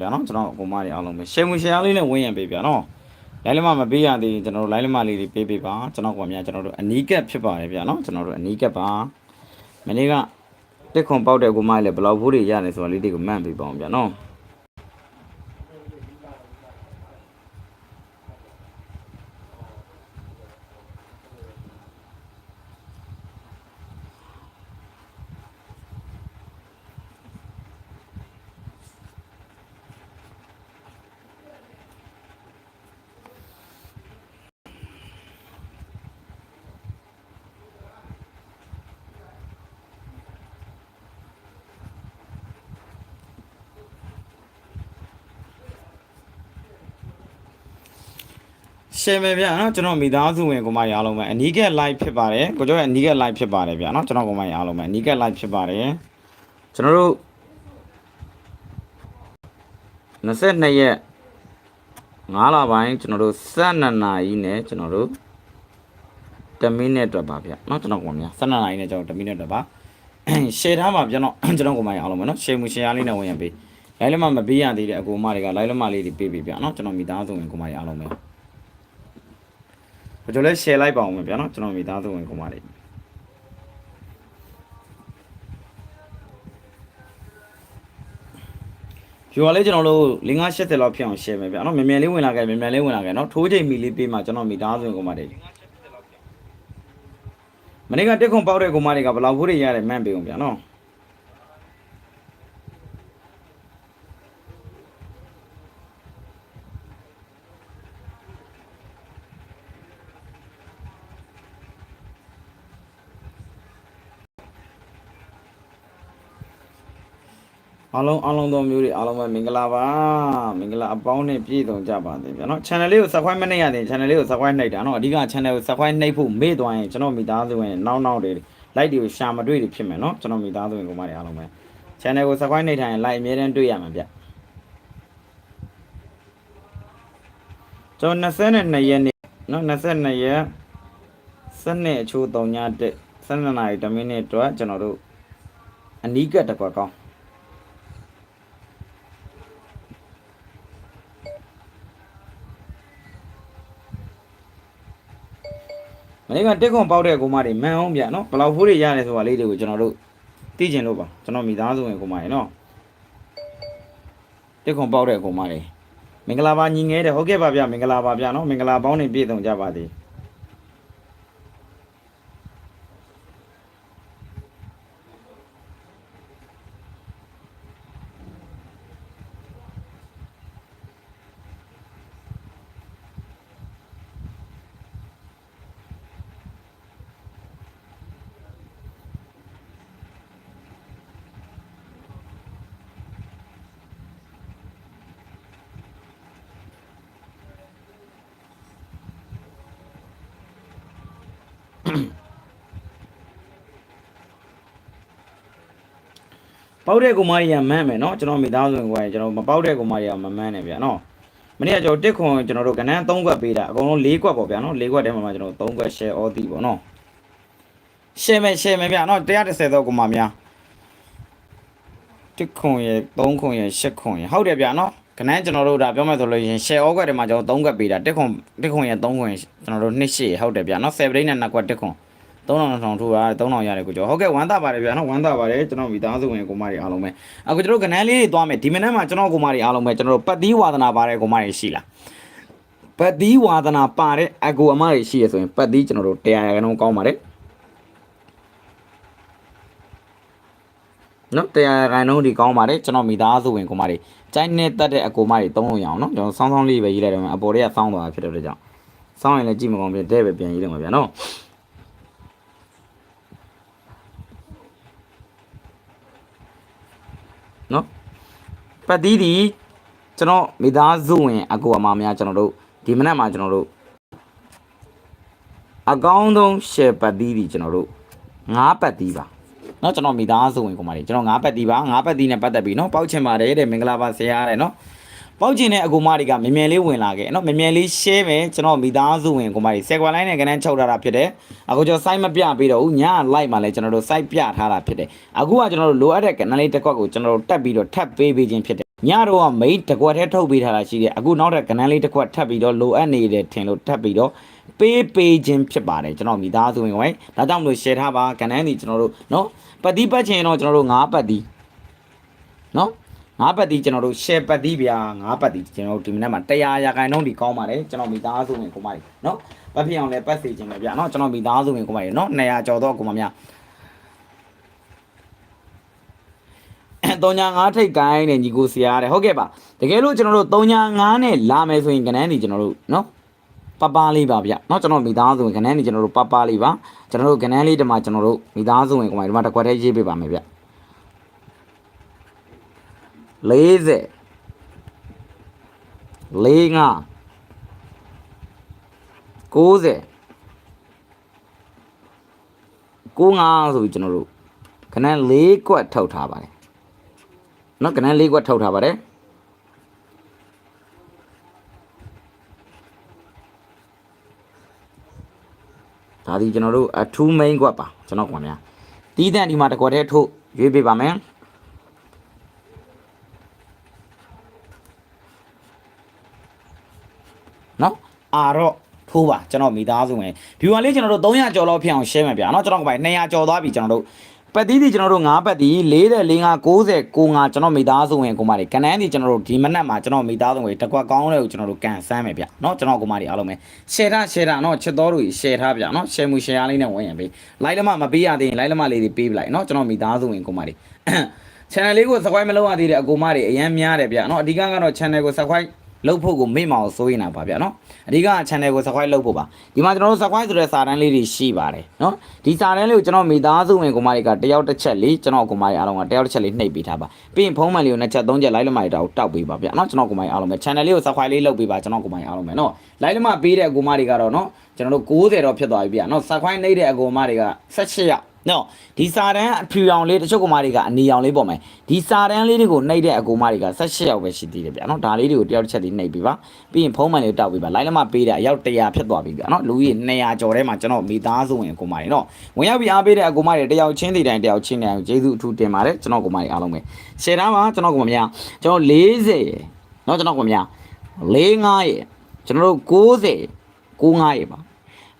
ဗျာနော်ကျွန်တော်အကုန်မတွေအားလုံးပဲရှယ်မူရှယ်အားလေးနဲ့ဝင်းရံပေးဗျာနော်လိုင်းလမမပေးရသေးရင်ကျွန်တော်တို့လိုင်းလမလေးတွေပေးပေးပါကျွန်တော်ကောင်များကျွန်တော်တို့အနီးကပ်ဖြစ်ပါတယ်ဗျာနော်ကျွန်တော်တို့အနီးကပ်ပါမနေ့ကတက်ခွန်ပေါက်တဲ့ကိုမလေးဘယ်လောက်ဘူးတွေရတယ်ဆိုတာလေးတွေကိုမှန်ပေးပါအောင်ဗျာနော် ရှယ်မယ်ဗျာနော်ကျွန်တော်မိသားစုဝင်ကိုမရအားလုံးပဲအနီးကက် live ဖြစ်ပါတယ်ကိုကျော်ရဲ့အနီးကက် live ဖြစ်ပါတယ်ဗျာနော်ကျွန်တော်ကိုမရအားလုံးပဲအနီးကက် live ဖြစ်ပါတယ်ကျွန်တော်တို့22ရက်9လပိုင်းကျွန်တော်တို့12နာရီနဲ့ကျွန်တော်တို့10မိနစ်အတွက်ပါဗျာနော်ကျွန်တော်ကိုမရ12နာရီနဲ့ကျွန်တော်10မိနစ်အတွက်ပါရှယ်ထားပါဗျာနော်ကျွန်တော်ကိုမရအားလုံးပဲနော်ရှယ်မှုရှယ်အားလေးနဲ့ဝင်ရပေးလိုင်းလမမပေးရသေးတဲ့အကူမတွေကလိုင်းလမလေးတွေပေးပေးဗျာနော်ကျွန်တော်မိသားစုဝင်ကိုမရအားလုံးပဲ ကျွန်တော်လည်း share လိုက်ပါအောင်မယ်ဗျာနော်ကျွန်တော်မိသားစုဝင်ကောင်မလေးဖြူကလေးကျွန်တော်တို့5 80လောက်ဖြစ်အောင် share မယ်ဗျာနော်မြန်မြန်လေးဝင်လာခဲ့မြန်မြန်လေးဝင်လာခဲ့နော်ထိုးချိန်မီလေးပေးမှကျွန်တော်မိသားစုဝင်ကောင်မလေးမနေ့ကတက်ခွန်ပေါက်တဲ့ကောင်မလေးကဘယ်လောက်ဖို့တွေရတယ်မှန်ပေးအောင်ဗျာနော် အားလုံးအားလုံးသောမျိုးတွေအားလုံးပဲမင်္ဂလာပါမင်္ဂလာအပေါင်းနဲ့ပြည့်စုံကြပါစေဗျာနော် channel လေးကို subscribe မနှိပ်ရသေးရင် channel လေးကို subscribe နှိပ်တာနော်အဓိက channel ကို subscribe နှိပ်ဖို့မေ့သွားရင်ကျွန်တော်မိသားစုဝင်နောက်နောက်တွေ like တွေကိုရှာမတွေ့တွေဖြစ်မယ်နော်ကျွန်တော်မိသားစုဝင်ကိုမတွေအားလုံးပဲ channel ကို subscribe နှိပ်ထားရင် like အမြဲတမ်းတွေ့ရမှာဗျကျွန်တော်22ရက်နေ့နော်22ရက်စနေအချိုး3ညတက်12နာရီ10မိနစ်အတွက်ကျွန်တော်တို့အနီးကပ်တစ်ကွက်ကောင်း နေ့ကတက်ခွန်ပေါက်တဲ့ကိုမတွေမန်အောင်ဗျနော်ဘယ်လောက်ဖိုးတွေရတယ်ဆိုတာလေးတွေကိုကျွန်တော်တို့သိကျင်လို့ပါကျွန်တော်မိသားစုဝင်ကိုမတွေနော်တက်ခွန်ပေါက်တဲ့ကိုမတွေမင်္ဂလာပါညီငယ်တဲ့ဟုတ်ကဲ့ပါဗျမင်္ဂလာပါဗျနော်မင်္ဂလာပေါင်းနေပြည့်စုံကြပါသည် ပေါက်တဲ့ကိုမတွေကမန်းမယ်နော်ကျွန်တော်မိသားစုဝင်ကိုရကျွန်တော်မပေါက်တဲ့ကိုမတွေကမမန်းနဲ့ဗျနော်မနေ့ကကျွန်တော်တက်ခွန်ကျွန်တော်တို့ကနန်း3ခွက်ပေးတာအကုန်လုံး4ခွက်ပေါ့ဗျာနော်4ခွက်ထဲမှာမှကျွန်တော်3ခွက် share all တီးပေါ့နော် share မယ် share မယ်ဗျနော်130သောကိုမများတက်ခွန်ရ3ခွန်ရ8ခွန်ရဟုတ်တယ်ဗျနော်ကနန်းကျွန်တော်တို့ဒါပြောမှဆိုလို့ရင် share all ခွက်ထဲမှာကျွန်တော်3ခွက်ပေးတာတက်ခွန်တက်ခွန်ရ3ခွန်ကျွန်တော်တို့2ရှေ့ဟုတ်တယ်ဗျနော်7 day နဲ့2ခွက်တက်ခွန် 3000ထောင်ထိုးတာ3000ရတယ်ကိုကျော်ဟုတ်ကဲ့ဝမ်းသာပါတယ်ဗျာနော်ဝမ်းသာပါတယ်ကျွန်တော်မိသားစုဝင်ကိုမတွေအားလုံးပဲအခုကျွန်တော်ကနန်းလေးတွေသွားမယ်ဒီမနက်မှာကျွန်တော်ကိုမတွေအားလုံးပဲကျွန်တော်တို့ပတ်သီးဝါသနာပါတဲ့ကိုမတွေရှိလားပတ်သီးဝါသနာပါတဲ့အကူအမတွေရှိရဆိုရင်ပတ်သီးကျွန်တော်တို့တရားရကနှုန်းကောင်းပါတယ်နော်တရားရကနှုန်းဒီကောင်းပါတယ်ကျွန်တော်မိသားစုဝင်ကိုမတွေကျိုင်းနေတတ်တဲ့အကူမတွေသုံးလို့ရအောင်နော်ကျွန်တော်ဆောင်းဆောင်းလေးပဲရေးလိုက်တော့မယ်အပေါ်တွေကဆောင်းသွားတာဖြစ်တဲ့အတွက်ကြောင့်ဆောင်းရင်လည်းကြည့်မကောင်းဖြစ်တဲ့ပဲပြန်ရေးလိုက်မှာဗျာနော် နော်ပတ်သီးဒီကျွန်တော်မိသားစုဝင်အကူအမများကျွန်တော်တို့ဒီမနက်မှာကျွန်တော်တို့အကောင်းဆုံး share ပတ်သီးဒီကျွန်တော်တို့ငါးပတ်သီးပါเนาะကျွန်တော်မိသားစုဝင်ကိုမလေးကျွန်တော်ငါးပတ်သီးပါငါးပတ်သီးနဲ့ပတ်သက်ပြီးเนาะပေါက်ချင်ပါတယ်တဲ့မင်္ဂလာပါဆရာတဲ့เนาะ ပောက်ကျင်တဲ့အကူမတွေကမြန်မြန်လေးဝင်လာခဲ့နော်မြန်မြန်လေး share ပဲကျွန်တော်မိသားစုဝင်အကူမတွေ second line နဲ့ကနန်းချုပ်ထားတာဖြစ်တယ်အခုကျွန်တော် site မပြပေးတော့ဘူးည live မှာလည်းကျွန်တော်တို့ site ပြထားတာဖြစ်တယ်အခုကကျွန်တော်တို့လိုအပ်တဲ့ကနန်းလေးတစ်ခွက်ကိုကျွန်တော်တို့တက်ပြီးတော့ထပ်ပေးပေးခြင်းဖြစ်တယ်ညတော့ကမိတ်တစ်ခွက်ထဲထုတ်ပေးထားတာရှိတယ်အခုနောက်ထပ်ကနန်းလေးတစ်ခွက်ထပ်ပြီးတော့လိုအပ်နေတယ်ထင်လို့ထပ်ပြီးတော့ပေးပေးခြင်းဖြစ်ပါတယ်ကျွန်တော်မိသားစုဝင်ဝင်ဒါကြောင့်မလို့ share ထားပါကနန်းဒီကျွန်တော်တို့နော်ပတ်တိပတ်ချင်တော့ကျွန်တော်တို့၅ပတ်တိနော် ငါးပတ်တီကျွန်တော်တို့ share ပတ်တီဗျာငါးပတ်တီကျွန်တော်တို့ဒီမနေ့မှာ100ရာခိုင်နှုန်းဒီကောင်းပါတယ်ကျွန်တော်မိသားစုဝင်ကိုမကြီးနော်ပတ်ဖြစ်အောင်လည်းပတ်စီခြင်းပဲဗျာနော်ကျွန်တော်မိသားစုဝင်ကိုမကြီးနော်200ကျော်တော့ကိုမများ3ညာ5ထိတ်ကိုင်းနဲ့ညီကိုဆရာတဲ့ဟုတ်ကဲ့ပါတကယ်လို့ကျွန်တော်တို့3ညာ5နဲ့လာမယ်ဆိုရင်ကနန်းဒီကျွန်တော်တို့နော်ပပလေးပါဗျเนาะကျွန်တော်မိသားစုဝင်ကနန်းနေကျွန်တော်တို့ပပလေးပါကျွန်တော်တို့ကနန်းလေးတမကျွန်တော်တို့မိသားစုဝင်ကိုမဒီမှာတစ်ခွက်တည်းရေးပေးပါမယ်ဗျ 40 45 90 95ဆိုပြီးကျွန်တော်တို့ခဏ၄ကွက်ထုတ်ထားပါတယ်เนาะခဏ၄ကွက်ထုတ်ထားပါတယ်ဒါဒီကျွန်တော်တို့အထူး main ကွက်ပါကျွန်တော်ကွန်ဗျာတီးတန့်ဒီမှာတစ်ကွက်တည်းထုတ်ရွေးပေးပါမယ် နော်အာတော့ထိုးပါကျွန်တော်မိသားစုဝင် viewer လေးကျွန်တော်တို့300ကျော်လောက်ဖြစ်အောင် share မယ်ဗျာเนาะကျွန်တော်ကပိုင်200ကျော်သွားပြီကျွန်တော်တို့ပတ်တီးဒီကျွန်တော်တို့9ပတ်တီး40 45 90 95ကျွန်တော်မိသားစုဝင်ကိုမလေးကန်နန်းဒီကျွန်တော်တို့ဒီမနက်မှာကျွန်တော်မိသားစုဝင်တစ်ကွက်ကောင်းတဲ့ကိုကျွန်တော်တို့ကန်ဆန်းမယ်ဗျเนาะကျွန်တော်ကိုမလေးအားလုံးပဲ share ထား share ထားเนาะချစ်တော်တို့ share ထားဗျာเนาะ share မှု share လေးနဲ့ဝင်ရပြီ like လမမပေးရသေးရင် like လမလေးတွေပေးပလိုက်เนาะကျွန်တော်မိသားစုဝင်ကိုမလေး channel လေးကို subscribe မလုပ်ရသေးတဲ့အကူမတွေအရင်များတယ်ဗျเนาะအဓိကကတော့ channel ကို subscribe လုပ်ဖို့ကိုမေ့မအောင်စိုးရင်တာပါဗျာနော်အဓိက channel ကို subscribe လုပ်ဖို့ပါဒီမှာကျွန်တော်တို့ subscribe ဆိုတဲ့စာတန်းလေးတွေရှိပါတယ်နော်ဒီစာတန်းလေးကိုကျွန်တော်မိသားစုဝင်ကိုမတွေကတယောက်တစ်ချက်လေးကျွန်တော်ကိုမတွေအားလုံးကတယောက်တစ်ချက်လေးနှိပ်ပေးထားပါပြီးရင်ဖုန်းမှန်လေးကိုနှစ်ချက်သုံးချက်လိုက်လမတွေတောက်တောက်ပေးပါဗျာနော်ကျွန်တော်ကိုမတွေအားလုံးပဲ channel လေးကို subscribe လေးလုပ်ပေးပါကျွန်တော်ကိုမတွေအားလုံးပဲနော်လိုက်လမပေးတဲ့အကူမတွေကတော့နော်ကျွန်တော်တို့90တော့ဖြစ်သွားပြီဗျာနော် subscribe နှိပ်တဲ့အကူမတွေက18ရောက် နော်ဒီစာတန်းအဖြူရောင်လေးတချို့ကောင်မတွေကအနီရောင်လေးပေါ့မယ်ဒီစာတန်းလေးတွေကိုနှိပ်တဲ့အကောင်မတွေက18ရောက်ပဲရှိသေးတယ်ဗျာနော်ဒါလေးတွေကိုတယောက်တစ်ချက်လေးနှိပ်ပြီးပါပြီးရင်ဖုံးမှန်လေးတောက်ပြီးပါလိုက်လမပေးတဲ့အယောက်100ဖြစ်သွားပြီဗျာနော်လူကြီး200ကျော်ထဲမှာကျွန်တော်မိသားစုဝင်အကောင်မတွေနော်ဝင်ရောက်ပြီးအားပေးတဲ့အကောင်မတွေတယောက်ချင်းစီတိုင်းတယောက်ချင်းတိုင်းကျေးဇူးအထူးတင်ပါတယ်ကျွန်တော်ကောင်မတွေအားလုံးပဲရှယ်ထားပါကျွန်တော်ကောင်မများကျွန်တော်40ရယ်နော်ကျွန်တော်ကောင်မများ45ရယ်ကျွန်တော်တို့90 95ရယ်ပါ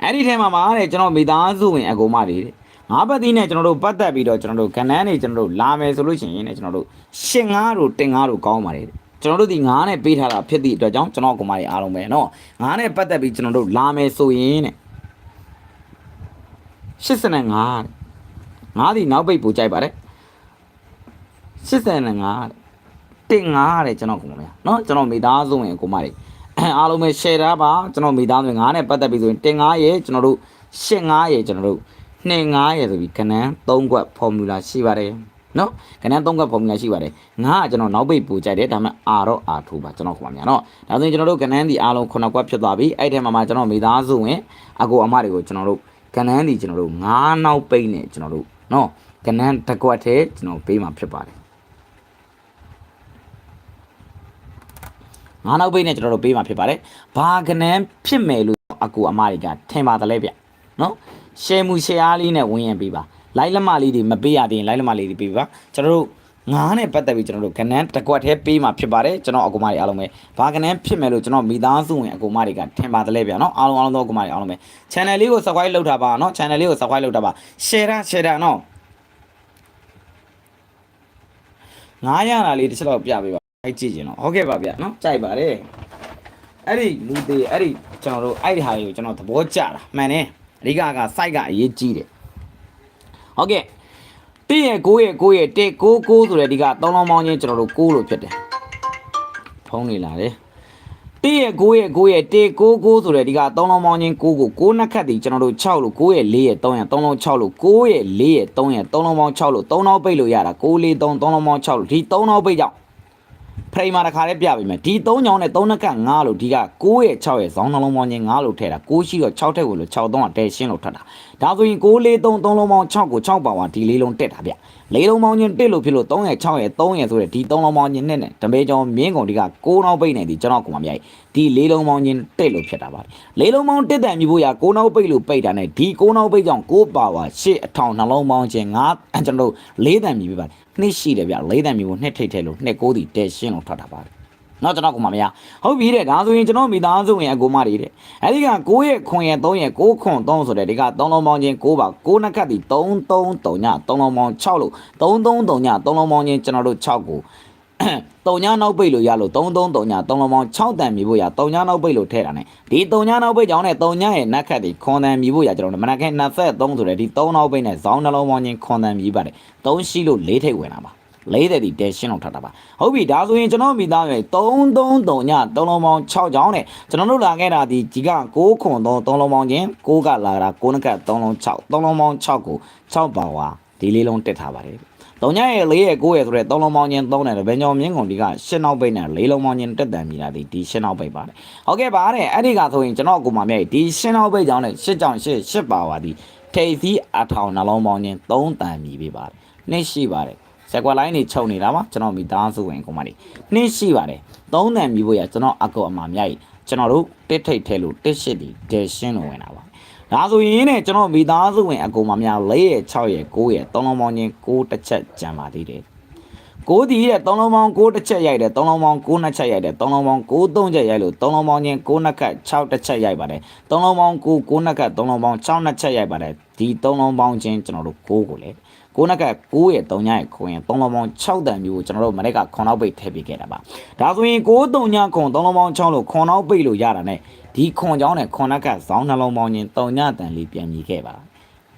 အဲ့ဒီထဲမှာပါတဲ့ကျွန်တော်မိသားစုဝင်အကောင်မတွေတဲ့ ငါးပတ်သီးနဲ့ကျွန်တော်တို့ပတ်သက်ပြီးတော့ကျွန်တော်တို့ကဏ္ဍနေကျွန်တော်တို့လာမယ်ဆိုလို့ရှိရင်ねကျွန်တော်တို့ရှင်းငါးတို့တင်ငါးတို့ကောင်းပါတယ်ကျွန်တော်တို့ဒီငါးနဲ့ပေးထားတာဖြစ်သည့်အတွက်ကြောင့်ကျွန်တော်ကမားတွေအားလုံးပဲเนาะငါးနဲ့ပတ်သက်ပြီးကျွန်တော်တို့လာမယ်ဆိုရင်ね85ငါးဒီနောက်ပိတ်ပူကြိုက်ပါတယ်85တင်ငါးတဲ့ကျွန်တော်ကမားများเนาะကျွန်တော်မိသားစုဝင်ကိုမားတွေအားလုံးပဲ share ထားပါကျွန်တော်မိသားစုငါးနဲ့ပတ်သက်ပြီးဆိုရင်တင်ငါးရဲ့ကျွန်တော်တို့85ရဲ့ကျွန်တော်တို့ 29ရယ်ဆိုပြီးကဏ္ဍ3ခွက် formula ရှိပါတယ်နော်ကဏ္ဍ3ခွက် formula ရှိပါတယ်ငါကကျွန်တော်နောက်ပိတ်ပူကြိုက်တယ်ဒါပေမဲ့အာတော့အာထိုးပါကျွန်တော်ခေါ်ပါများနော်ဒါဆိုရင်ကျွန်တော်တို့ကဏ္ဍဒီအားလုံး9ခွက်ဖြစ်သွားပြီအဲ့ထဲမှာမှကျွန်တော်မိသားစုဝင်အကိုအမတွေကိုကျွန်တော်တို့ကဏ္ဍဒီကျွန်တော်တို့9နောက်ပိတ်နဲ့ကျွန်တော်တို့နော်ကဏ္ဍတစ်ခွက်ထဲကျွန်တော်ပေးမှာဖြစ်ပါတယ်ငါးနောက်ပိတ်နဲ့ကျွန်တော်တို့ပေးမှာဖြစ်ပါတယ်ဘာကနန်းဖြစ်မယ်လို့အကူအမတွေကထင်ပါတယ်လေဗျနော် ရှယ်မူရှယ်အားလေးနဲ့ဝင်ရင်ပေးပါလိုက်လက်မလေးတွေမပေးရသေးရင်လိုက်လက်မလေးတွေပေးပါကျွန်တော်တို့ငားနဲ့ပတ်သက်ပြီးကျွန်တော်တို့ကနန်းတစ်ကွက်တည်းပေးမှာဖြစ်ပါတယ်ကျွန်တော်အကူမတွေအားလုံးပဲဘာကနန်းဖြစ်မယ်လို့ကျွန်တော်မိသားစုဝင်အကူမတွေကထင်ပါတယ်လေဗျာနော်အားလုံးအားလုံးသောအကူမတွေအားလုံးပဲ channel လေးကို subscribe လုပ်ထားပါနော် channel လေးကို subscribe လုပ်ထားပါ share တာ share တာနော်ငားရတာလေးတစ်ချက်တော့ပြပေးပါအဲ့ကြည့်ကျင်တော့ဟုတ်ကဲ့ပါဗျာနော်ကြိုက်ပါတယ်အဲ့ဒီလူသေးအဲ့ဒီကျွန်တော်တို့အဲ့ဒီဟာကိုကျွန်တော်သဘောကျတာမှန်တယ် အဓိကက site ကအရေးကြီးတယ်ဟုတ်ကဲ့တည့်ရဲ့ကိုရဲ့ကိုရဲ့တေကိုကိုဆိုတဲ့ဒီကသုံးလုံးပေါင်းချင်းကျွန်တော်တို့ကိုလို့ဖြစ်တယ်ဖုံးနေလာတယ်တည့်ရဲ့ကိုရဲ့ကိုရဲ့တေကိုကိုဆိုတဲ့ဒီကသုံးလုံးပေါင်းချင်းကိုကိုကိုနှစ်ခတ်တည်ကျွန်တော်တို့6လို့ကိုရဲ့4ရဲ့3ရဲ့3လုံး6လို့ကိုရဲ့4ရဲ့3ရဲ့3လုံးပေါင်း6လို့3လုံးပိတ်လို့ရတာ6 4 3 3လုံးပေါင်း6လို့ဒီ3လုံးပိတ်ကြောင့် ဖရိမာတစ်ခါလေးပြပေးမယ်ဒီ3ချောင်းနဲ့3နှစ်က5လို့ဒီက9ရဲ့6ရဲ့ဇောင်းနှလုံးပေါင်းချင်း5လို့ထည့်တာ9ရှိတော့6ထက်ကိုလို့6 3ကတဲရှင်းလို့ထပ်တာဒါဆိုရင်9 4 3 3လုံးပေါင်း6ကို6ပါဝါဒီလေးလုံးတက်တာဗျလေးလုံးပေါင်းချင်းတက်လို့ဖြစ်လို့3ရဲ့6ရဲ့3ရဲ့ဆိုတဲ့ဒီ3လုံးပေါင်းချင်းနဲ့နဲ့တပေကျော်မြင်းကုန်ဒီက9နောက်ပိတ်နေဒီကျွန်တော်ကမှမြိုက်ဒီလေးလုံးပေါင်းချင်းတက်လို့ဖြစ်တာပါလေးလုံးပေါင်းတက်တယ်မြည်ဖို့ရ9နောက်ပိတ်လို့ပိတ်တာနဲ့ဒီ9နောက်ပိတ်ကြောင့်9ပါဝါ8အထောင်နှလုံးပေါင်းချင်း9ကျွန်တော်တို့၄တန်မြည်ပြပါတယ် နှစ်ရှိတယ်ဗျလေးတန်မျိုးနှစ်ထိတ်ထဲလို့နှစ်ကိုးတီတဲရှင်းလို့ထွက်တာပါတယ်နော်ကျွန်တော်ကမှမရဟုတ်ပြီတဲ့ဒါဆိုရင်ကျွန်တော်မိသားစုဝင်အကူမတွေတဲ့အဲ့ဒီက9ရဲ့ခွန်ရဲ့3ရဲ့6ခွန်3ဆိုတဲ့ဒီက3လုံးပေါင်းချင်း6ပါ6နှစ်ခတ်တီ3 3 3ည3လုံးပေါင်း6လို့3 3 3ည3လုံးပေါင်းချင်းကျွန်တော်တို့6ကို တုံညာနောက်ပိတ်လို့ရလို့33တုံညာ3လုံးပေါင်း6တန်မြည်ဖို့ရတုံညာနောက်ပိတ်လို့ထဲတာ ਨੇ ဒီတုံညာနောက်ပိတ်ကြောင့်ねတုံညာရဲ့နက်ခတ်ဒီခွန်တန်မြည်ဖို့ရကျွန်တော်တို့မနက်ခင်း23ဆိုတဲ့ဒီ3နောက်ပိတ်နဲ့ဇောင်းနှလုံးပေါင်းချင်းခွန်တန်မြည်ပါတယ်3ရှိလို့4ထိပ်ဝင်တာပါလေးတဲ့ဒီတဲရှင်းအောင်ထားတာပါဟုတ်ပြီဒါဆိုရင်ကျွန်တော်မိသားရဲ့33တုံညာ3လုံးပေါင်း6ကြောင်းနဲ့ကျွန်တော်တို့လာခဲ့တာဒီဒီက6ခွန်3 3လုံးပေါင်းချင်း6ကလာတာ9နက်က3လုံး6 3လုံးပေါင်း6ကို6ပါဝါဒီလေးလုံးတက်ထားပါတယ်။ တောင်ညရဲ့၄ရဲ့9ရဲ့ဆိုတဲ့သုံးလုံးပေါင်းချင်းသုံးတယ်ဗန်ကျော်မြင်းကုန်ဒီကရှင်းနောက်ပိတ်နဲ့လေးလုံးပေါင်းချင်းတက်တန်မြည်လာသည်ဒီရှင်းနောက်ပိတ်ပါတယ်။ဟုတ်ကဲ့ပါတဲ့အဲ့ဒီကဆိုရင်ကျွန်တော်ကိုမမြိုက်ဒီရှင်းနောက်ပိတ်ကြောင့်နဲ့ရှစ်ကြောင့်ရှစ်ရှစ်ပါပါသည်ထိပ်သီးအထောင်နှလုံးပေါင်းချင်းသုံးတန်မြည်ပေးပါတယ်။နှစ်ရှိပါတယ်။ဆက်ကွက်လိုင်းနေချုပ်နေတာပါကျွန်တော်မိသားစုဝင်ကိုမလေးနှစ်ရှိပါတယ်။သုံးတန်မြည်ဖို့ရကျွန်တော်အကောအမမြိုက်ကျွန်တော်တို့တစ်ထိတ်ထဲလို့တစ်ရှစ်ဒီဒယ်ရှင်းလို့ဝင်တာပါ။ ဒါဆိုရင်ねကျွန်တော်မိသားစုဝင်အကုန်မများ၄ရက်6ရက်9ရက်သုံးလုံးပေါင်းချင်း9တစ်ချက်ကြံပါသေးတယ်ကိုဒီရဲ့သုံးလုံးပေါင်း9တစ်ချက်ရိုက်တယ်သုံးလုံးပေါင်း9နှစ်ချက်ရိုက်တယ်သုံးလုံးပေါင်း9သုံးချက်ရိုက်လို့သုံးလုံးပေါင်းချင်း9နှစ်ခတ်6တစ်ချက်ရိုက်ပါတယ်သုံးလုံးပေါင်း9 9နှစ်ခတ်သုံးလုံးပေါင်း6နှစ်ချက်ရိုက်ပါတယ်ဒီသုံးလုံးပေါင်းချင်းကျွန်တော်တို့9ကိုလေ9နှစ်ခတ်9ရဲ့3ညရဲ့ခွင်သုံးလုံးပေါင်း6တန်မျိုးကိုကျွန်တော်တို့မနေ့ကခွန်နောက်ပိတ်ထည့်ပေးခဲ့တာပါဒါဆိုရင်9 3ညခွန်သုံးလုံးပေါင်း6လို့ခွန်နောက်ပိတ်လို့ရတာ ਨੇ ဒီခွန်ကြောင်းနဲ့ခွန်နက်ကဇောင်းနှလုံးပေါင်းချင်း3ညတန်လေးပြန်ညီခဲ့ပါ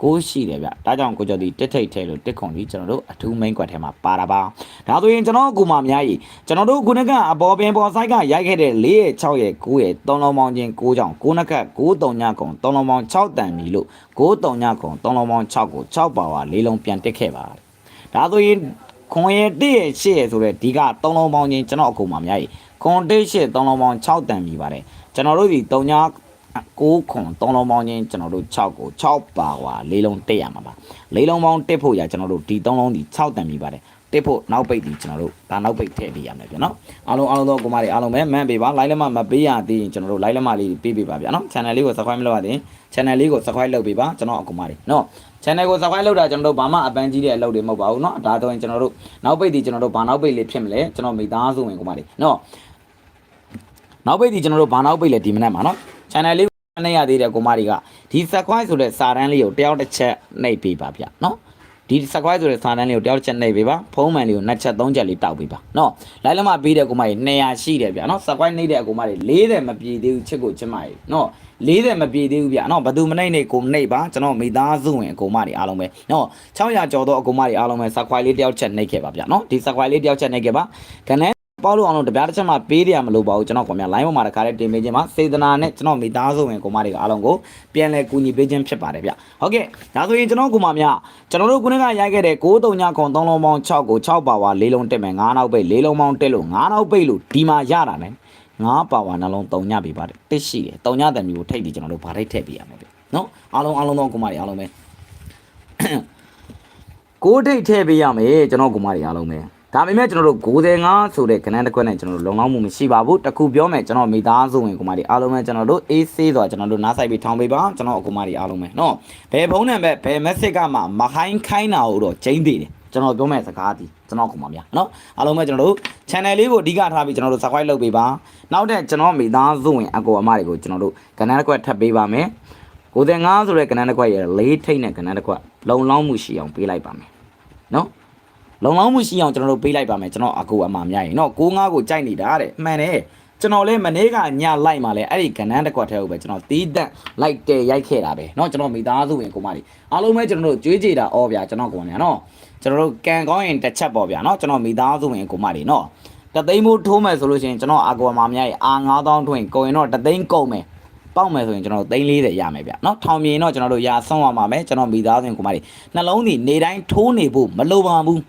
ကိုရှိတယ်ဗျဒါကြောင့်ကိုကျော်ဒီတစ်ထိတ်ထဲလို့တစ်ခွန်ဒီကျွန်တော်တို့အထူး main ကွက်ထဲမှာပါတာပါဒါဆိုရင်ကျွန်တော်ကူမအများကြီးကျွန်တော်တို့ခုနကအပေါ်ပင်ပေါ်ဆိုင်ကရိုက်ခဲ့တဲ့4ရဲ့6ရဲ့9ရဲ့3လုံးပေါင်းချင်း9ကြောင့်9နက်က9 3ညကုံ3လုံးပေါင်း6တန်ပြီလို့9 3ညကုံ3လုံးပေါင်း6ကို6ပါဝါ4လုံးပြန်တက်ခဲ့ပါဒါဆိုရင်ခွန်ရဲ့1ရဲ့8ရဲ့ဆိုတဲ့ဒီက3လုံးပေါင်းချင်းကျွန်တော်အကူမအများကြီး ခွန်1 8 3လုံးပေါင်း6တန်ပြီပါတယ်ကျွန်တော်တို့ဒီ3ည9ခွန်3လုံးပေါင်းချင်းကျွန်တော်တို့6ကို6ပါဝါ4လုံးတက်ရမှာပါ4လုံးပေါင်းတက်ဖို့ရကျွန်တော်တို့ဒီ3လုံးဒီ6တန်ပြီပါတယ်တက်ဖို့နောက်ပိတ်ဒီကျွန်တော်တို့ဒါနောက်ပိတ်ထည့်ပေးရမယ်ဗျာနော်အားလုံးအားလုံးသောကိုမတွေအားလုံးပဲမှန်ပေးပါ like လက်မမပေးရသေးရင်ကျွန်တော်တို့ like လက်မလေးပေးပေးပါဗျာနော် channel လေးကို subscribe မလုပ်ရသေးရင် channel လေးကို subscribe လုပ်ပေးပါကျွန်တော်အကူမတွေနော် channel ကို subscribe လုပ်တာကျွန်တော်တို့ဘာမှအပန်းကြီးတဲ့အလုပ်တွေမဟုတ်ပါဘူးเนาะဒါတော့ရင်ကျွန်တော်တို့နောက်ပိတ်ဒီကျွန်တော်တို့ဘာနောက်ပိတ်လေးဖြစ်မလဲကျွန်တော်မိသားစုဝင်ကိုမလေးเนาะ နောက်ပိတ်ဒီကျွန်တော်တို့ဘာနောက်ပိတ်လဲဒီမနက်မှာနော် channel လေးနဲ့ရသေးတဲ့ကိုမတွေကဒီ subscribe ဆိုတဲ့စာတန်းလေးကိုတယောက်တစ်ချက်နှိပ်ပေးပါဗျနော်ဒီ subscribe ဆိုတဲ့စာတန်းလေးကိုတယောက်တစ်ချက်နှိပ်ပေးပါဖုန်းမှန်လေးကိုနှစ်ချက်သုံးချက်လေးတောက်ပေးပါနော်လိုက်လမပေးတဲ့ကိုမတွေ200ရှိတယ်ဗျနော် subscribe နှိပ်တဲ့ကိုမတွေ40မပြည့်သေးဘူးချစ်ကိုချစ်မကြီးနော်40မပြည့်သေးဘူးဗျနော်ဘသူမနိုင်နေကိုမနိုင်ပါကျွန်တော်မိသားစုဝင်အကုန်မတွေအားလုံးပဲနော်600ကျော်တော့အကုန်မတွေအားလုံးပဲ subscribe လေးတယောက်ချက်နှိပ်ခဲ့ပါဗျနော်ဒီ subscribe လေးတယောက်ချက်နှိပ်ခဲ့ပါခဏ ပေါလို့အောင်လို့တပြားတစ်ချက်မှပေးရမလို့ပါဘူးကျွန်တော်ကွန်မြ line ပေါ်မှာတခါလေးတင်ပေးခြင်းမှာစေတနာနဲ့ကျွန်တော်မိသားစုဝင်ကိုမတွေကအားလုံးကိုပြန်လဲကူညီပေးခြင်းဖြစ်ပါတယ်ဗျဟုတ်ကဲ့ဒါဆိုရင်ကျွန်တော်ကိုမများကျွန်တော်တို့ခုနကရိုက်ခဲ့တဲ့6 3ညခွန်3လုံးပေါင်း6ကို6ပါဝါ4လုံးတက်မယ်9နောက်ပိတ်4လုံးပေါင်းတက်လို့9နောက်ပိတ်လို့ဒီမှာရတာ ਨੇ 9ပါဝါနှလုံး3ညပေးပါတယ်တစ်ရှိတယ်3ညတန်မျိုးကိုထိတ်ပြီးကျွန်တော်တို့ဗားထိတ်ထည့်ပေးရမယ်ဗျနော်အားလုံးအားလုံးသောကိုမတွေအားလုံးပဲကိုးထိတ်ထည့်ပေးရမယ်ကျွန်တော်ကိုမတွေအားလုံးပဲ ဒါပေမဲ့ကျွန်တော်တို့95ဆိုတဲ့ခဏတစ်ခွက်နဲ့ကျွန်တော်တို့လုံလောက်မှုမရှိပါဘူးတခုပြောမယ်ကျွန်တော်မိသားစုဝင်ကိုမတွေအားလုံးပဲကျွန်တော်တို့ AC ဆိုတာကျွန်တော်တို့နားဆိုင်ပြီးထောင်းပေးပါကျွန်တော်အကူမတွေအားလုံးပဲနော်ဘယ်ဖုန်းနံပါတ်ဘယ် message ကမှမခိုင်းခိုင်းတာကိုတော့ချိန်သေးတယ်ကျွန်တော်ပြောမဲ့စကားဒီကျွန်တော်ကိုမများနော်အားလုံးပဲကျွန်တော်တို့ channel လေးကိုအဓိကထားပြီးကျွန်တော်တို့ subscribe လုပ်ပေးပါနောက်တဲ့ကျွန်တော်မိသားစုဝင်အကူအမတွေကိုကျွန်တော်တို့ကဏ္ဍတစ်ခွက်ထပ်ပေးပါမယ်95ဆိုတဲ့ကဏ္ဍတစ်ခွက်ရဲ့လေးထိတ်နဲ့ကဏ္ဍတစ်ခွက်လုံလောက်မှုရှိအောင်ပေးလိုက်ပါမယ်နော် လုံလောက်မှုရှိအောင်ကျွန်တော်တို့ပေးလိုက်ပါမယ်ကျွန်တော်အကူအမများရင်เนาะ65ကိုကြိုက်နေတာတဲ့မှန်တယ်ကျွန်တော်လည်းမနေ့ကညလိုက်มาလဲအဲ့ဒီကဏ္ဍတစ်ခွက်ထဲကိုပဲကျွန်တော်တီးတက်လိုက်တယ်ရိုက်ခဲ့တာပဲเนาะကျွန်တော်မိသားစုဝင်ကိုမလေးအားလုံးပဲကျွန်တော်တို့ကြွေးကြည်တာဩဗျာကျွန်တော်ကိုမများเนาะကျွန်တော်တို့ကန်ကောင်းရင်တစ်ချက်ပေါ့ဗျာเนาะကျွန်တော်မိသားစုဝင်ကိုမလေးเนาะတသိန်းမိုးထိုးမယ်ဆိုလို့ရှိရင်ကျွန်တော်အကူအမများရင်အာ9000ထွင်ကိုရင်တော့တသိန်းကုန်မယ်ပေါက်မယ်ဆိုရင်ကျွန်တော်တို့340ရမယ်ဗျเนาะထောင်မြင်တော့ကျွန်တော်တို့ရာဆုံးရမှာမယ်ကျွန်တော်မိသားစုဝင်ကိုမလေးနှလုံးစီနေတိုင်းထိုးနေဖို့မလိုပါဘူး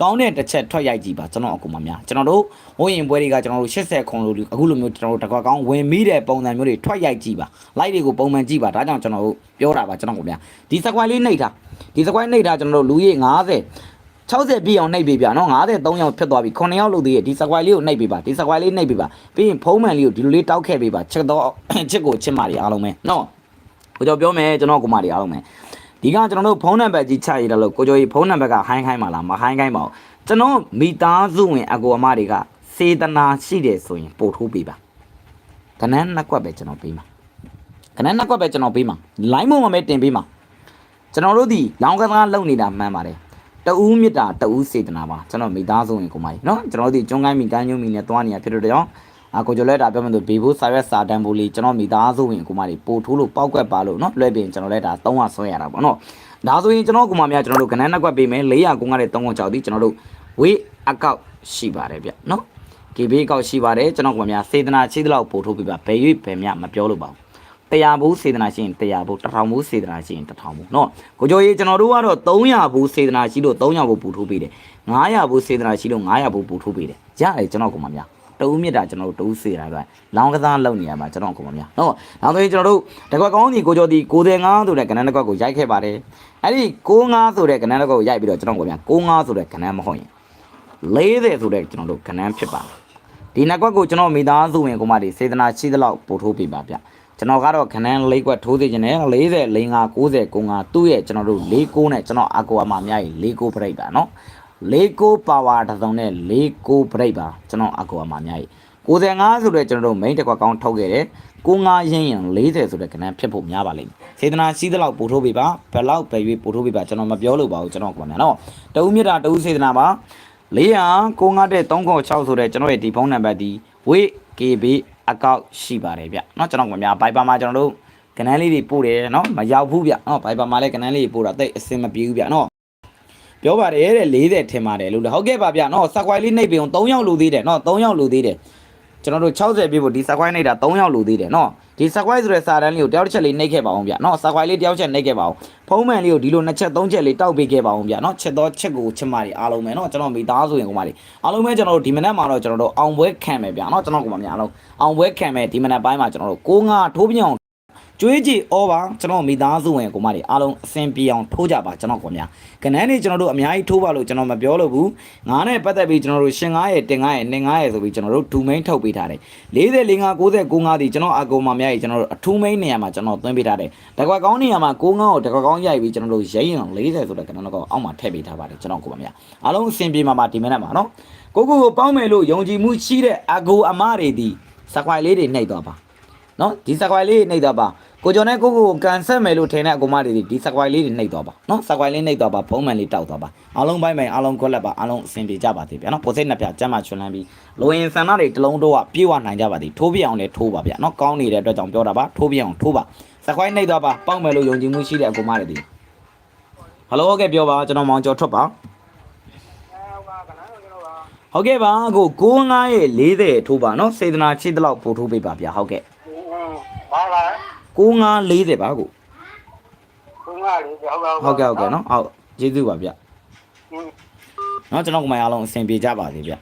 ကောင်းတဲ့တစ်ချက်ထွက်ရိုက်ကြည့်ပါကျွန်တော်အကူမများကျွန်တော်တို့ဝင်းရင်ပွဲတွေကကျွန်တော်တို့80ခုံလို့အခုလိုမျိုးကျွန်တော်တို့တစ်ခွက်ကောင်းဝင်မိတဲ့ပုံစံမျိုးတွေထွက်ရိုက်ကြည့်ပါ like တွေကိုပုံမှန်ကြည့်ပါဒါကြောင့်ကျွန်တော်တို့ပြောတာပါကျွန်တော်ကိုများဒီစကွိုင်းလေးနှိပ်ထားဒီစကွိုင်းနှိပ်ထားကျွန်တော်တို့လူကြီး90 60ပြည့်အောင်နှိပ်ပေးပြနော်53ရောက်ဖြစ်သွားပြီ9ရောက်လို့သေးရဲ့ဒီစကွိုင်းလေးကိုနှိပ်ပေးပါဒီစကွိုင်းလေးနှိပ်ပေးပါပြီးရင်ဖုံးမှန်လေးကိုဒီလိုလေးတောက်ခဲ့ပေးပါချက်တော့ချစ်ကိုချစ်မာတွေအားလုံးပဲနော်ကိုကြောပြောမယ်ကျွန်တော်ကိုမတွေအားလုံးပဲ ဒီကကျွန်တော်တို့ဖုန်းနံပါတ်ကြီးချရည်တယ်လို့ကိုကျော်ကြီးဖုန်းနံပါတ်ကဟိုင်းခိုင်းပါလားမဟိုင်းခိုင်းပါဘူး ကျွန်တော်မိသားစုဝင်အကူအမတွေကစေတနာရှိတယ်ဆိုရင်ပို့ထိုးပေးပါကနန်းနှစ်ကွက်ပဲကျွန်တော်ပေးမှာကနန်းနှစ်ကွက်ပဲကျွန်တော်ပေးမှာလိုင်းမုံမမဲတင်ပေးမှာကျွန်တော်တို့ဒီလောင်းကစားလုပ်နေတာမှန်ပါတယ်တဦးမြတ်တာတဦးစေတနာပါကျွန်တော်မိသားစုဝင်ကိုမကြီးเนาะကျွန်တော်တို့ဒီကျွန်းကိုင်းမိကန်းညုံမိနဲ့တွားနေတာဖြစ်တော့တယ် အကိုကျော်လဲတာပြောမှဆိုဘေဘူးစာရွက်စာတန်းဘူးလေးကျွန်တော်မိသားစုဝင်ကိုမကြီးပို့ထိုးလို့ပောက်ကွက်ပါလို့เนาะလွှဲပြင်ကျွန်တော်လဲဒါ300ဆွဲရတာပေါ့เนาะဒါဆိုရင်ကျွန်တော်ကမများကျွန်တော်တို့ကနန်းနှစ်ကွက်ပေးမယ်400ကုန်းကတဲ့3ကုန်း6ဒီကျွန်တော်တို့ဝေးအကောက်ရှိပါတယ်ဗျเนาะ KB ကောက်ရှိပါတယ်ကျွန်တော်ကများစေတနာရှိသလောက်ပို့ထုတ်ပြပါဘယ်၍ဘယ်မြမပြောလို့ပါဘူးတရားဘူးစေတနာရှိရင်တရားဘူးတစ်ထောင်ဘူးစေတနာရှိရင်တစ်ထောင်ဘူးเนาะကိုကျော်ကြီးကျွန်တော်တို့ကတော့300ဘူးစေတနာရှိလို့300ဘူးပို့ထုတ်ပေးတယ်900ဘူးစေတနာရှိလို့900ဘူးပို့ထုတ်ပေးတယ်ရတယ်ကျွန်တော်ကမှများ တဦးမြစ်တာကျွန်တော်တို့တဦးစေတာအတွက်လောင်းကစားလုပ်နေရမှာကျွန်တော်အကုန်မများနော်နောက်ဆိုရင်ကျွန်တော်တို့တကွက်ကောင်းစီကိုကျော်တီ95ဆိုတဲ့ကဏ္ဍတစ်ကွက်ကိုရိုက်ခဲ့ပါတယ်အဲ့ဒီ95ဆိုတဲ့ကဏ္ဍတစ်ကွက်ကိုရိုက်ပြီးတော့ကျွန်တော်ကိုများ95ဆိုတဲ့ကဏ္ဍမဟုတ်ရင်40ဆိုတဲ့ကျွန်တော်တို့ကဏ္ဍဖြစ်ပါတယ်ဒီနှစ်ကွက်ကိုကျွန်တော်မိသားစုဝင်ကိုမတွေစေတနာရှိသလောက်ပို့ထိုးပေးပါဗျကျွန်တော်ကတော့ခဏန်းလေးကွက်ထိုးသေးခြင်းနဲ့40 45 90 95သူ့ရဲ့ကျွန်တော်တို့၄ကိုနဲ့ကျွန်တော်အကူအမအများကြီး၄ကိုပြိတ္တာနော် 49ပါဝါတစ်စုံနဲ့49ပြိတ်ပါကျွန်တော်အကူအမများကြီး95ဆိုတဲ့ကျွန်တော်တို့ main တစ်ကွက်ကောင်းထုတ်ခဲ့တယ်95ရင်းရင်40ဆိုတဲ့ခနန်းဖြစ်ဖို့များပါလိမ့်မယ်စေတနာရှိသလောက်ပို့ထိုးပေးပါဘယ်လောက်ပဲရွေးပို့ထိုးပေးပါကျွန်တော်မပြောလို့ပါဘူးကျွန်တော်ကများနော်တဦးမြတ်တာတဦးစေတနာပါ 400 9တဲ့3.6ဆိုတဲ့ကျွန်တော်ရဲ့ဒီဖုန်းနံပါတ်ဒီဝေ KB အကောက်ရှိပါတယ်ဗျเนาะကျွန်တော်ကများဘိုင်ပါမှာကျွန်တော်တို့ကနန်းလေးတွေပို့တယ်เนาะမရောက်ဘူးဗျเนาะဘိုင်ပါမှာလည်းကနန်းလေးတွေပို့တာတိတ်အဆင်မပြေဘူးဗျเนาะ ပြောပါတယ်တဲ့40ထင်ပါတယ်လို့ဟုတ်ကဲ့ပါဗျနော်စကွိုင်းလေးနှိပ်ပြီးအောင်3ယောက်လိုသေးတယ်နော်3ယောက်လိုသေးတယ်ကျွန်တော်တို့60ပြည့်ဖို့ဒီစကွိုင်းနှိပ်တာ3ယောက်လိုသေးတယ်နော်ဒီစကွိုင်းဆိုတဲ့စာတန်းလေးကိုတယောက်တစ်ချက်လေးနှိပ်ခဲ့ပါအောင်ဗျနော်စကွိုင်းလေးတယောက်ချက်နှိပ်ခဲ့ပါအောင်ဖုံးမှန်လေးကိုဒီလို2ချက်3ချက်လေးတောက်ပေးခဲ့ပါအောင်ဗျနော်ချက်တော့ချက်ကိုချက်မာတွေအားလုံးပဲနော်ကျွန်တော်မိသားစုရင်ကောင်မလေးအားလုံးပဲကျွန်တော်တို့ဒီမနက်မှာတော့ကျွန်တော်တို့အောင်ပွဲခံမယ်ဗျနော်ကျွန်တော်ကောင်မများအားလုံးအောင်ပွဲခံမယ်ဒီမနက်ပိုင်းမှာကျွန်တော်တို့ကိုငါထိုးပြောင် ကျွေးကြည့်ဩပါကျွန်တော်မိသားစုဝင်ကိုမတွေအားလုံးအဆင်ပြေအောင်ထိုးကြပါကျွန်တော်ကိုများကနန်းနေကျွန်တော်တို့အများကြီးထိုးပါလို့ကျွန်တော်မပြောလို့ဘူးငါးနဲ့ပတ်သက်ပြီးကျွန်တော်တို့ရှင်9ရဲ့တင်9ရဲ့နှင်9ရဲ့ဆိုပြီးကျွန်တော်တို့ဒူမိန်ထုတ်ပေးထားတယ်40 45 90 95ဒီကျွန်တော်အကောင်မများကြီးကျွန်တော်တို့အထူးမိန်နေရာမှာကျွန်တော်သွင်းပေးထားတယ်တကွက်ကောင်းနေရာမှာ65ကိုတကွက်ကောင်းရိုက်ပြီးကျွန်တော်တို့ရိမ့်အောင်40ဆိုတဲ့ကနန်းတော့အောက်မှာထည့်ပေးထားပါတယ်ကျွန်တော်ကိုများအားလုံးအဆင်ပြေမှာပါဒီမနက်မှာနော်ကိုကိုကိုပေါင်းမယ်လို့ယုံကြည်မှုရှိတဲ့အကူအမတွေဒီစကွိုင်လေးတွေနှိပ်သွားပါနော်ဒီစကွိုင်လေးနှိပ်သွားပါ ကိုကျော်နဲ့ကိုကိုကိုကန်ဆက်မယ်လို့ထင်တဲ့အကူမတွေဒီစကွိုင်လေးတွေနှိပ်သွားပါနော်စကွိုင်လေးနှိပ်သွားပါဖုံးမှန်လေးတောက်သွားပါအားလုံးပိုင်းပိုင်းအားလုံးခွက်လက်ပါအားလုံးအဆင်ပြေကြပါသေးဗျာနော်ပိုစိတ်နှစ်ပြကျမ်းမာချွန်လန်းပြီးလိုရင်ဆန္ဒတွေတစ်လုံးတော့ပြေဝနိုင်ကြပါသေးထိုးပြအောင်လဲထိုးပါဗျာနော်ကောင်းနေတဲ့အတွက်ကြောင့်ပြောတာပါထိုးပြအောင်ထိုးပါစကွိုင်နှိပ်သွားပါပေါက်မယ်လို့ယုံကြည်မှုရှိတဲ့အကူမတွေဒီဟယ်လိုဟုတ်ကဲ့ပြောပါကျွန်တော်မောင်ကျော်ထွက်ပါဟုတ်ကဲ့ပါကို95ရဲ့40ထိုးပါနော်စေတနာချစ်တလောက်ပို့ထိုးပေးပါဗျာဟုတ်ကဲ့ဘာလာ95 6540ပါကို6540ဟုတ်ကဲ့ဟုတ်ကဲ့နော်ဟုတ်ကျေးဇူးပါဗျနော်ကျွန်တော်ကမအားလုံးအဆင်ပြေကြပါစေဗျ